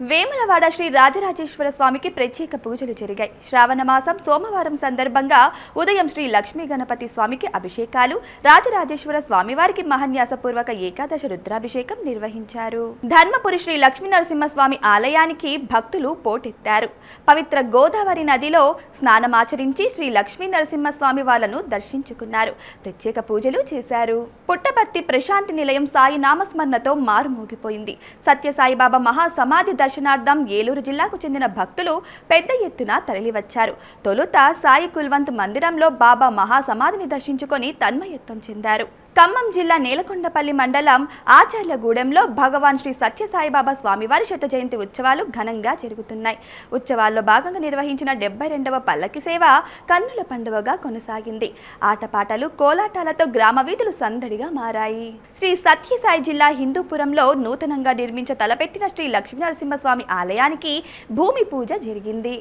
వేములవాడ శ్రీ రాజరాజేశ్వర స్వామికి ప్రత్యేక పూజలు జరిగాయి. శ్రావణ మాసం సోమవారం సందర్భంగా ఉదయం శ్రీ లక్ష్మీ గణపతి స్వామికి అభిషేకాలు రాజరాజేశ్వర స్వామివారికి మహన్యాసపూర్వక ఏకాదశ రుద్రాభిషేకం నిర్వహించారు. ధర్మపురి శ్రీ లక్ష్మీ నరసింహస్వామి ఆలయానికి భక్తులు పోటెత్తారు. పవిత్ర గోదావరి నదిలో స్నానమాచరించి శ్రీ లక్ష్మీ నరసింహస్వామి వాళ్ళను దర్శించుకున్నారు. ప్రత్యేక పూజలు చేశారు. పుట్టపర్తి ప్రశాంతి నిలయం సాయి నామస్మరణతో మారుమోగిపోయింది. సత్యసాయిబాబా మహాసమాధి దర్శనార్థం ఏలూరు జిల్లాకు చెందిన భక్తులు పెద్ద ఎత్తున తరలివచ్చారు. తొలుత సాయి కుల్వంత్ మందిరంలో బాబా మహాసమాధిని దర్శించుకొని తన్మయత్వం చెందారు. ఖమ్మం జిల్లా నేలకొండపల్లి మండలం ఆచార్యగూడెంలో భగవాన్ శ్రీ సత్యసాయిబాబా స్వామివారి శత జయంతి ఉత్సవాలు ఘనంగా జరుగుతున్నాయి. ఉత్సవాల్లో భాగంగా నిర్వహించిన డెబ్బై రెండవ పల్లకి సేవ కన్నుల పండుగగా కొనసాగింది. ఆటపాటలు కోలాటాలతో గ్రామ వీధులు సందడిగా మారాయి. శ్రీ సత్యసాయి జిల్లా హిందూపురంలో నూతనంగా నిర్మించ తలపెట్టిన శ్రీ లక్ష్మీనరసింహస్వామి ఆలయానికి భూమి పూజ జరిగింది.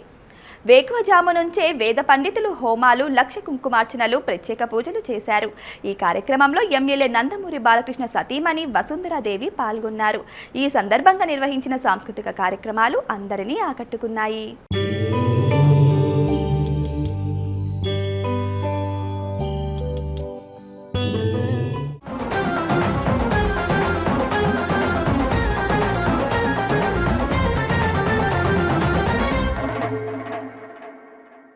వేకువజాము నుంచే వేద పండితులు హోమాలు లక్ష కుంకుమార్చనలు ప్రత్యేక పూజలు చేశారు. ఈ కార్యక్రమంలో ఎమ్మెల్యే నందమూరి బాలకృష్ణ సతీమణి వసుంధరాదేవి పాల్గొన్నారు. ఈ సందర్భంగా నిర్వహించిన సాంస్కృతిక కార్యక్రమాలు అందరినీ ఆకట్టుకున్నాయి.